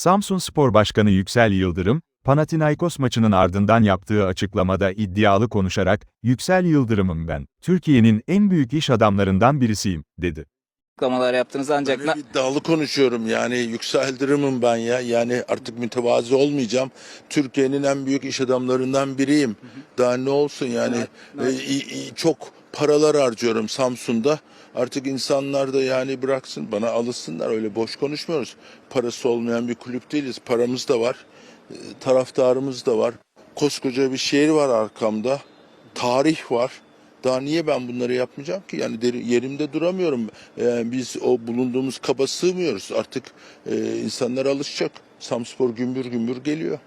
Samsun Spor Başkanı Yüksel Yıldırım, Panathinaikos maçının ardından yaptığı açıklamada iddialı konuşarak, Yüksel Yıldırım'ım ben, Türkiye'nin en büyük iş adamlarından birisiyim, dedi. açıklamalar yaptınız ancak Böyle iddialı konuşuyorum yani yükseldirimim ben ya. Yani artık mütevazi olmayacağım. Türkiye'nin en büyük iş adamlarından biriyim. Daha ne olsun yani E, i- i- çok paralar harcıyorum Samsun'da. Artık insanlar da yani bıraksın bana alışsınlar öyle boş konuşmuyoruz. Parası olmayan bir kulüp değiliz. Paramız da var. e, Taraftarımız da var. Koskoca bir şehir var arkamda. Tarih var. Daha niye ben bunları yapmayacağım ki? Yani yerimde duramıyorum. Ee, biz o bulunduğumuz kaba sığmıyoruz. Artık e, insanlar alışacak. Samspor gümbür gümbür geliyor.